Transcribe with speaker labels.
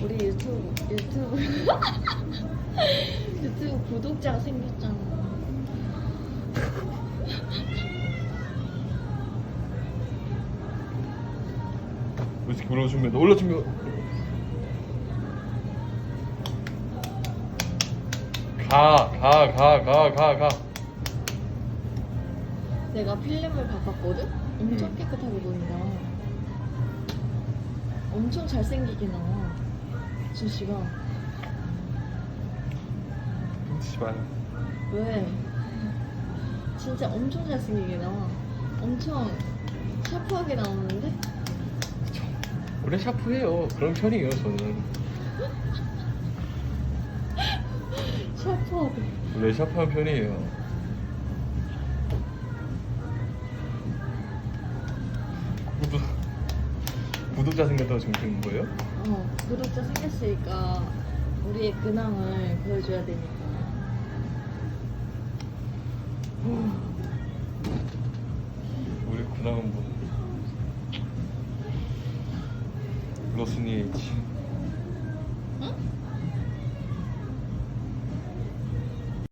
Speaker 1: 유튜브 유튜브 유튜브 구독자가 생겼잖아.
Speaker 2: 왜 이렇게 올라주면 올라주면 가가 가 가 가 가
Speaker 1: 내가 필름을 바꿨거든? 엄청
Speaker 2: 음.
Speaker 1: 깨끗하게 보인다. 엄청 잘생기게 나와. 주씨가.
Speaker 2: 씨발
Speaker 1: 왜? 진짜 엄청 잘생기게 나와. 엄청 샤프하게 나오는데?
Speaker 2: 원래 샤프해요 그런 편이에요 저는
Speaker 1: 샤프하게.
Speaker 2: 원래 샤프한 편이에요 구독자 생겼다고 정신 거예요?
Speaker 1: 어, 구독자 생겼으니까 우리의 근황을 보여줘야 되니까.
Speaker 2: 우리 근황은 뭐 로스니 H